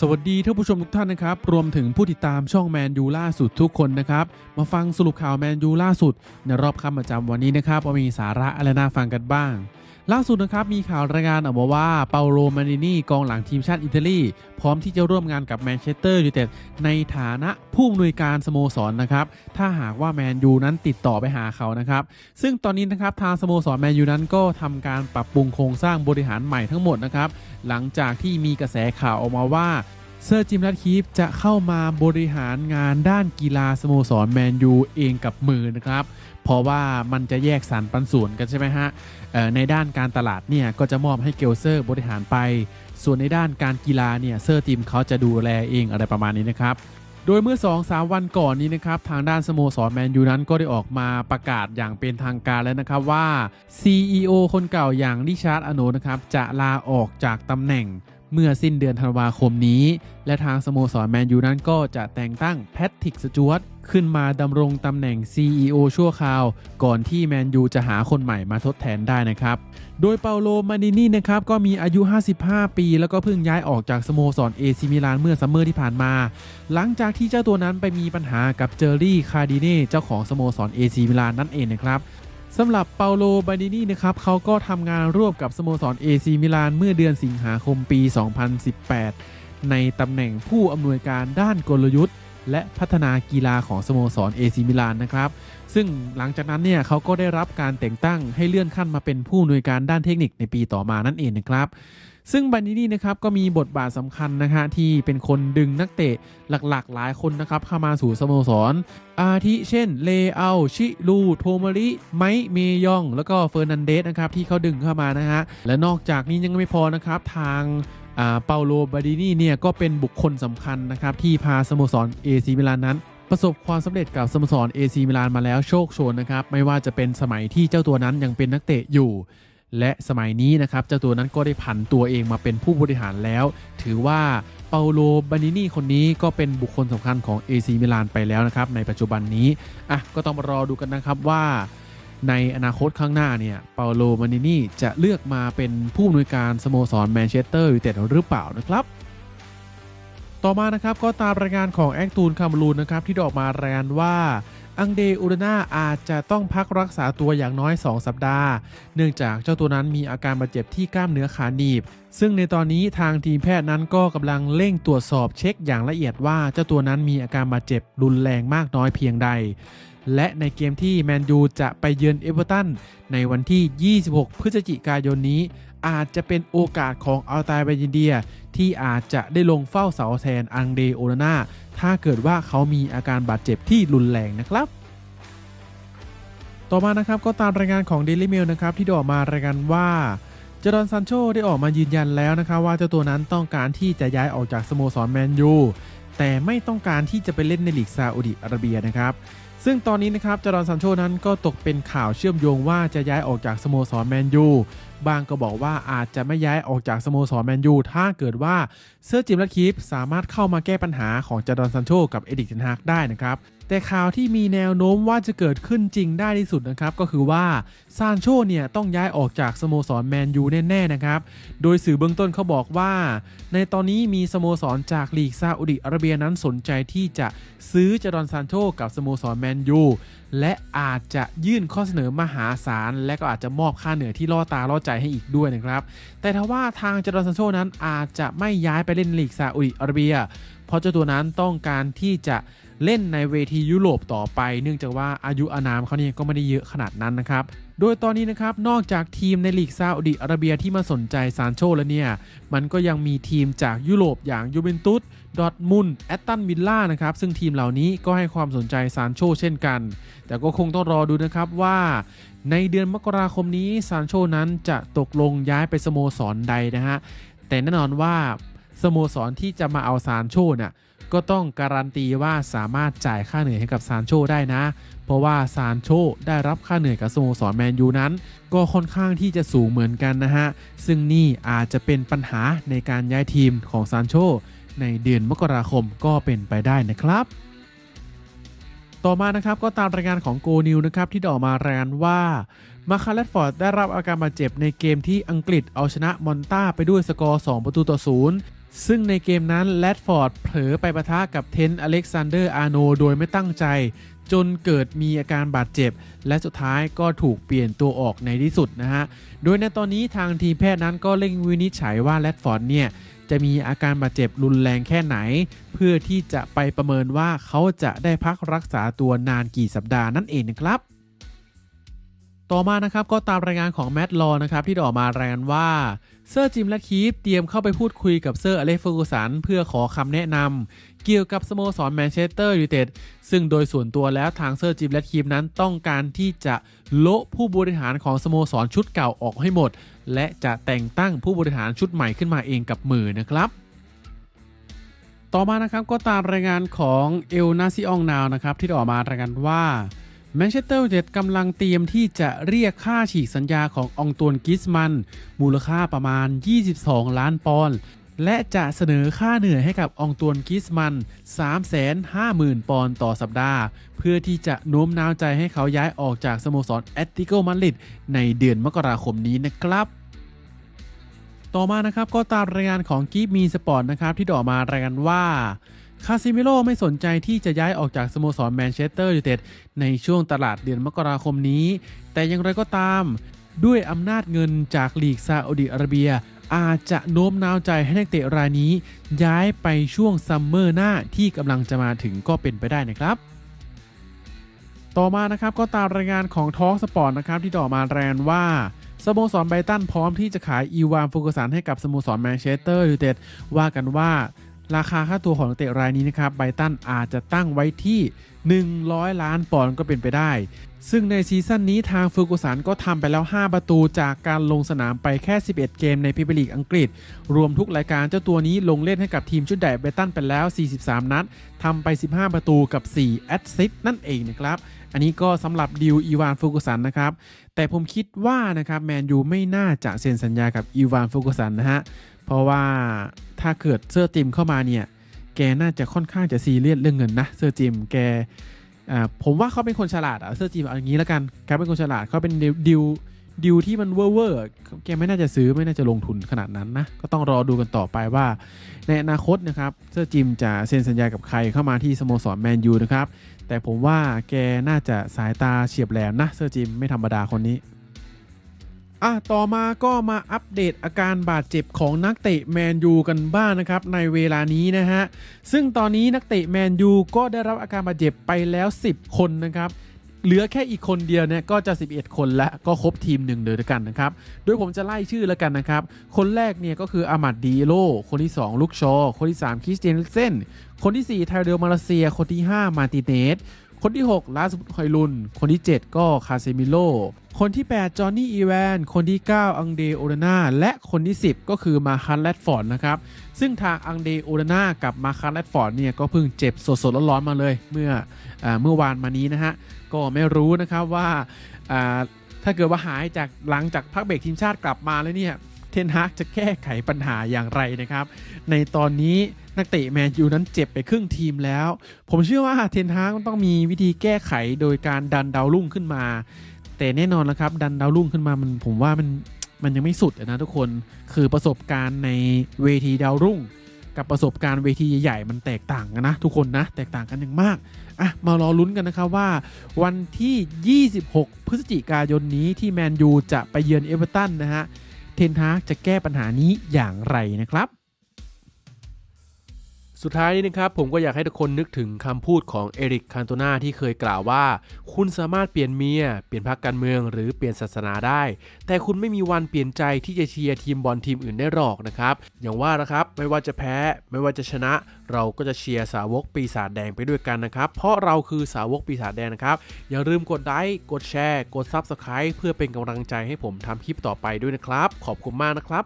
สวัสดีท่านผู้ชมทุกท่านนะครับ รวมถึงผู้ติดตามช่องแมนยูล่าสุดทุกคนนะครับ มาฟังสรุปข่าวแมนยูล่าสุด ในรอบค่ำประจำวันนี้นะครับว่ามีสาระอะไรน่าฟังกันบ้าง ล่าสุดนะครับมีข่าวรายงานออกมาว่าเปาโลมานินีกองหลังทีมชาติอิตาลี พร้อมที่จะร่วมงานกับแมนเชสเตอร์ยูไนเต็ดในฐานะผู้อำนวยการสโมสรนะครับถ้าหากว่าแมนยูนั้นติดต่อไปหาเขานะครับซึ่งตอนนี้นะครับทางสโมสรแมนยูนั้นก็ทำการปรับปรุงโครงสร้างบริหารใหม่ทั้งหมดนะครับหลังจากที่มีกระแสข่าวออกมาว่า เซอร์จิมรัตคีฟจะเข้ามาบริหารงานด้านกีฬาสโมสรแมนยูเองกับมือนะครับ เพราะว่ามันจะแยกสรรปันส่วนกันใช่ไหมฮะในด้านการตลาดเนี่ยก็จะมอบให้เกลเซอร์บริหารไป ส่วนในด้านการกีฬาเนี่ยเซอร์จิมเขาจะดูแลเองอะไรประมาณนี้นะครับโดยเมื่อ 2-3 วันก่อนนี้นะครับ ทางด้านสโมสรแมนยูนั้นก็ได้ออกมาประกาศอย่างเป็นทางการแล้วนะครับว่า CEO คนเก่าอย่างริชาร์ดอโนนะครับ จะลาออกจากตำแหน่ง เมื่อสิ้นเดือนธันวาคมนี้ และทางสโมสรแมนยูนั้นก็จะแต่งตั้งแพทริกสจวตขึ้นมาดำรงตำแหน่ง CEO ชั่วคราว ก่อนที่แมนยูจะหาคนใหม่มาทดแทนได้นะครับ โดยเปาโล มานินี่นะครับ ก็มีอายุ 55 ปี แล้วก็เพิ่งย้ายออกจากสโมสรเอซิมิลานเมื่อซัมเมอร์ที่ผ่านมา หลังจากที่เจ้าตัวนั้นไปมีปัญหากับเจอรี่ คาร์ดิเน่ เจ้าของสโมสรเอซิมิลานนั่นเองนะครับ สำหรับเปาโล บาดินี่นะครับเขาก็ทำงานร่วมกับสโมสรเอซีมิลานเมื่อเดือนสิงหาคมปี 2018 ในตำแหน่งผู้อำนวยการด้านกลยุทธ์ และพัฒนากีฬาของสโมสรเอซีมิลานนะครับ ซึ่งหลังจากนั้นเนี่ยเขาก็ได้รับการแต่งตั้งให้เลื่อนขั้นมาเป็นผู้อำนวยการด้านเทคนิคในปีต่อมานั่นเองนะครับ ซึ่งบานินี่นะครับก็มีบทบาทสำคัญนะฮะที่เป็นคนดึงนักเตะหลักๆ หลายคนนะครับเข้ามาสู่สโมสร อาทิเช่นเลอาชิลูโทมาริไมเมยอง แล้วก็เฟอร์นันเดสนะครับที่เขาดึงเข้ามานะฮะและนอกจากนี้ยังไม่พอนะครับทางเปาโลบาดินีเนี่ยก็เป็นบุคคลสำคัญนะครับที่พาสโมสรเอซีมิลานนั้นประสบความสำเร็จกับสโมสรเอซีมิลานมาแล้วโชคโชนนะครับ ไม่ว่าจะเป็นสมัยที่เจ้าตัวนั้นยังเป็นนักเตะอยู่ และสมัยนี้นะครับเจ้าตัวนั้นก็ได้ผันตัวเองมาเป็นผู้บริหารแล้ว ถือว่าเปาโลบานินีคนนี้ก็เป็นบุคคลสำคัญของ AC มิลานไปแล้วนะครับในปัจจุบันนี้อะก็ต้องมารอดูกันนะครับว่าในอนาคตข้างหน้าเนี่ย เปาโลบานินีจะเลือกมาเป็นผู้อำนวยการสโมสรแมนเชสเตอร์ยูไนเต็ดหรือเปล่านะครับ ต่อมานะครับก็ตามรายงานของแองตูนคาร์มรูนนะครับที่ได้ออกมารายงานว่า อังเดอูรนาอาจจะต้องพักรักษาตัวอย่างน้อย 2 สัปดาห์ เนื่องจากเจ้าตัวนั้นมีอาการบาดเจ็บที่กล้ามเนื้อขาหนีบ ซึ่งในตอนนี้ทางทีมแพทย์นั้นก็กำลังเร่งตรวจสอบเช็คอย่างละเอียดว่าเจ้าตัวนั้นมีอาการบาดเจ็บรุนแรงมากน้อยเพียงใด และในเกมที่แมนยูจะไปเยือนเอเวอร์ตันในวันที่ 26 พฤศจิกายนนี้ อาจจะเป็นโอกาสของอัลตายเบยินเดีย ที่อาจจะได้ลงเฝ้าเสาแทนอังเดโอนาน่าถ้าเกิดว่าเขามีอาการบาดเจ็บที่รุนแรงนะครับต่อมานะครับก็ตามรายงานของ Daily Mail นะครับที่ได้ออกมารายงานว่าจดอนซันโชได้ออกมายืนยันแล้วนะครับว่าเจ้าตัวนั้นต้องการที่จะย้ายออกจากสโมสรแมนยูแต่ไม่ต้องการที่จะไปเล่นในลีกซาอุดิอาระเบียนะครับ ซึ่งตอนนี้นะครับจอร์นซันโชนั้นก็ตกเป็นข่าวเชื่อมโยงว่าจะย้ายออกจากสโมสรแมนยู บางก็บอกว่าอาจจะไม่ย้ายออกจากสโมสรแมนยูถ้าเกิดว่า เซอร์จิมและคีฟสามารถเข้ามาแก้ปัญหาของจอร์นซันโชกับเอดิกเทนฮากได้นะครับแต่ข่าวที่มีแนวโน้มว่าจะเกิดขึ้นจริงได้ที่สุดนะครับ ก็คือว่าซานโชเนี่ยต้องย้ายออกจากสโมสรแมนยูแน่ ๆ นะครับ โดยสื่อเบื้องต้นเขาบอกว่า ในตอนนี้มีสโมสรจากลีกซาอุดิอาระเบียนั้นสนใจที่จะซื้อจดอนซานโชกับสโมสรแมนยูและอาจจะยื่นข้อเสนอมหาศาล และก็อาจจะมอบค่าเหนื่อยที่ล่อตาล่อใจให้อีกด้วยนะครับ แต่ทว่าทางจดอนซานโชนั้นอาจจะไม่ย้ายไปเล่นลีกซาอุดิอาระเบีย เพราะเจ้าตัวนั้นต้องการที่จะเล่นในเวทียุโรปต่อไป เนื่องจากว่าอายุอานามเขาเนี่ยก็ไม่ได้เยอะขนาดนั้นนะครับ โดยตอนนี้นะครับนอกจากทีมในลีกซาอุดิอาระเบียที่มาสนใจซานโชแล้วเนี่ย มันก็ยังมีทีมจากยุโรปอย่างยูเวนตุสดอทมุนแอตตันวิลล่านะครับ ซึ่งทีมเหล่านี้ก็ให้ความสนใจซานโชเช่นกัน แต่ก็คงต้องรอดูนะครับว่าในเดือนมกราคมนี้ซานโชนั้นจะตกลงย้ายไปสโมสรใดนะฮะ แต่แน่นอนว่า สโมสรที่จะมาเอาซานโชน่ะก็ต้องการันตีว่าสามารถจ่ายค่าเหนื่อยให้กับซานโชได้นะ เพราะว่าซานโชได้รับค่าเหนื่อยกับสโมสรแมนยูนั้น ก็ค่อนข้างที่จะสูงเหมือนกันนะฮะ ซึ่งนี่อาจจะเป็นปัญหาในการย้ายทีมของซานโชในเดือนมกราคมก็เป็นไปได้นะครับต่อมานะครับก็ตามรายงานของโกนิวนะครับที่ได้ออกมารายงานว่ามาคาเลตฟอร์ดได้รับอาการบาดเจ็บในเกมที่อังกฤษเอาชนะมอนตาไปด้วยสกอร์ 2 ประตูต่อ 0 ซึ่งในเกมนั้นแรดฟอร์ดเผลอไปประทะกับเทนต์อเล็กซานเดอร์อาร์โนโดยไม่ตั้งใจ จนเกิดมีอาการบาดเจ็บ และสุดท้ายก็ถูกเปลี่ยนตัวออกในที่สุดนะฮะ โดยในตอนนี้ทางทีมแพทย์นั้นก็เร่งวินิจฉัยว่าแรดฟอร์ดเนี่ยจะมีอาการบาดเจ็บรุนแรงแค่ไหน เพื่อที่จะไปประเมินว่าเขาจะได้พักรักษาตัวนานกี่สัปดาห์นั่นเองนะครับ ต่อมานะครับก็ตามรายงานของแมตต์ลอนะครับที่ออกมารายงานว่าเซอร์จิมและคีฟเตรียมเข้าไปพูดคุยกับเซอร์อเล็กซ์เฟอร์กูสันเพื่อขอคำแนะนำเกี่ยวกับสโมสรแมนเชสเตอร์ยูไนเต็ดซึ่งโดยส่วนตัวแล้วทางเซอร์จิมและคีฟนั้นต้องการที่จะโละผู้บริหารของสโมสรชุดเก่าออกให้หมด และจะแต่งตั้งผู้บริหารชุดใหม่ขึ้นมาเองกับมือนะครับต่อมานะครับก็ตามรายงานของเอลนาซิอองนาวนะครับที่ออกมารายงานว่า แมนเชสเตอร์ยูไนเต็ดกำลังเตรียมที่จะเรียกค่าฉีกสัญญาขององตวนกิสมัน มูลค่าประมาณ 22 ล้านปอนด์และจะเสนอค่าเหนื่อยให้กับองตวนกิสมัน 350,000 ปอนด์ต่อสัปดาห์ เพื่อที่จะโน้มน้าวใจให้เขาย้ายออกจากสโมสรแอตติโกมาริดในเดือนมกราคมนี้นะครับต่อมานะครับก็ตามรายงานของกีฟมีสปอร์ตนะครับที่ดออกมารายงานว่า คาซิมิโร่ไม่สนใจที่จะย้ายออกจากสโมสรแมนเชสเตอร์ยูไนเต็ดในช่วงตลาดเดือนมกราคมนี้ แต่อย่างไรก็ตาม ด้วยอำนาจเงินจากลีกซาอุดิอาระเบีย อาจจะโน้มน้าวใจให้นักเตะรายนี้ ย้ายไปช่วงซัมเมอร์หน้าที่กำลังจะมาถึงก็เป็นไปได้นะครับต่อมานะครับก็ตามรายงานของท้องสปอร์ตนะครับที่ต่อมาแรนว่าสโมสรไบรตันพร้อมที่จะขายอีวานฟูกสันให้กับสโมสรแมนเชสเตอร์ยูไนเต็ดว่ากันว่า ราคาค่าตัวของนักเตะรายนี้นะครับไบตันอาจจะตั้งไว้ที่ 100 ล้านปอนด์ก็เป็นไปได้ ซึ่งในซีซั่นนี้ทางฟูกุสันก็ทำไปแล้ว 5 ประตูจากการลงสนามไปแค่ 11 เกมในพรีเมียร์ลีกอังกฤษ รวมทุกรายการเจ้าตัวนี้ลงเล่นให้กับทีมชุดใหญ่ไบตันไปแล้ว 43 นัดทำไป 15 ประตูกับ 4 แอสซิสต์นั่นเองนะครับ อันนี้ก็สำหรับดิวอีวานฟูกุสันนะครับ แต่ผมคิดว่านะครับแมนยูไม่น่าจะเซ็นสัญญากับอีวานฟูกุสันนะฮะ เพราะว่าถ้าเกิดเซอร์จิมเข้ามาเนี่ย แกน่าจะค่อนข้างจะซีเรียสเรื่องเงินนะเซอร์จิมแกอ่าผมว่าเขาเป็นคนฉลาดอะเซอร์จิมเอาอย่างนี้แล้วกันแกเป็นคนฉลาดเขาเป็นดิวดิว ดิวที่มันเวอร์เวอร์แกไม่น่าจะซื้อไม่น่าจะลงทุนขนาดนั้นนะ ก็ต้องรอดูกันต่อไปว่า ในอนาคตนะครับเซอร์จิมจะเซ็นสัญญากับใครเข้ามาที่สโมสรแมนยูนะครับ แต่ผมว่าแกน่าจะสายตาเฉียบแหลมนะเซอร์จิมไม่ธรรมดาคนนี้อะต่อมาก็มาอัปเดตอาการบาดเจ็บของนักเตะแมนยูกันบ้างนะครับในเวลานี้นะฮะ ซึ่งตอนนี้นักเตะแมนยูก็ได้รับอาการบาดเจ็บไปแล้ว 10 คนนะครับ เหลือแค่อีกคนเดียวเนี่ยก็จะ 11 คนและก็ครบทีมหนึ่งเลยกันนะครับ โดยผมจะไล่ชื่อแล้วกันนะครับ คนแรกเนี่ยก็คืออามัดดีโล คนที่ 2 ลุกชอ คนที่ 3 คริสเตียนลิกเซนคนที่ 4 ไทเดลมาเลเซีย คนที่ 5 มาร์ติเนส คนที่ 6 ลาสบุตฮอยลุน คนที่ 7 ก็คาเซมิโล คนที่ 8 จอห์นนี่อีแวน คนที่ 9 อังเดโอเดนา และคนที่ 10 ก็คือมาคันแรดฟอร์ดนะครับ ซึ่งทางอังเดโอเดนากับมาคันแรดฟอร์ดเนี่ยก็เพิ่งเจ็บสดๆร้อนๆมาเลย เมื่ออเมื่อวานมานี้นะฮะ ก็ไม่รู้นะครับว่าอ่าถ้าเกิดว่าหายจากหลังจากพักเบรกทีมชาติกลับมาแล้วเนี่ยเทนฮากจะแก้ไขปัญหาอย่างไรนะครับ ในตอนนี้ นักเตะแมนยูนั้นเจ็บไปครึ่งทีมแล้ว ผมเชื่อว่าเทนฮากต้องมีวิธีแก้ไขโดยการดันดาวรุ่งขึ้นมา แต่แน่นอนแล้วครับ ดันดาวรุ่งขึ้นมามันผมว่ามันมันยังไม่สุดนะทุกคนคือประสบการณ์ในเวทีดาวรุ่ง กับประสบการณ์เวทีใหญ่ๆมันแตกต่างกันนะทุกคนนะ แตกต่างกันอย่างมากอะมารอลุ้นกันนะครับว่า วันที่ 26 พฤศจิกายนนี้ที่แมนยูจะไปเยือนเอเวอร์ตันนะฮะเทนฮากจะแก้ปัญหานี้อย่างไรนะครับ สุดท้ายนี้นะครับผมก็อยากให้ทุกคนนึกถึงคำพูดของเอริกคันโตนาที่เคยกล่าวว่า คุณสามารถเปลี่ยนเมีย เปลี่ยนพรรคการเมือง หรือเปลี่ยนศาสนาได้ แต่คุณไม่มีวันเปลี่ยนใจที่จะเชียร์ทีมบอลทีมอื่นได้หรอกนะครับ อย่างว่านะครับไม่ว่าจะแพ้ไม่ว่าจะชนะ เราก็จะเชียร์สาวกปีศาจแดงไปด้วยกันนะครับ เพราะเราคือสาวกปีศาจแดงนะครับอย่าลืมกดไลค์กดแชร์ กด Subscribe เพื่อเป็นกำลังใจให้ผมทำคลิปต่อไปด้วยนะครับ ขอบคุณมากนะครับ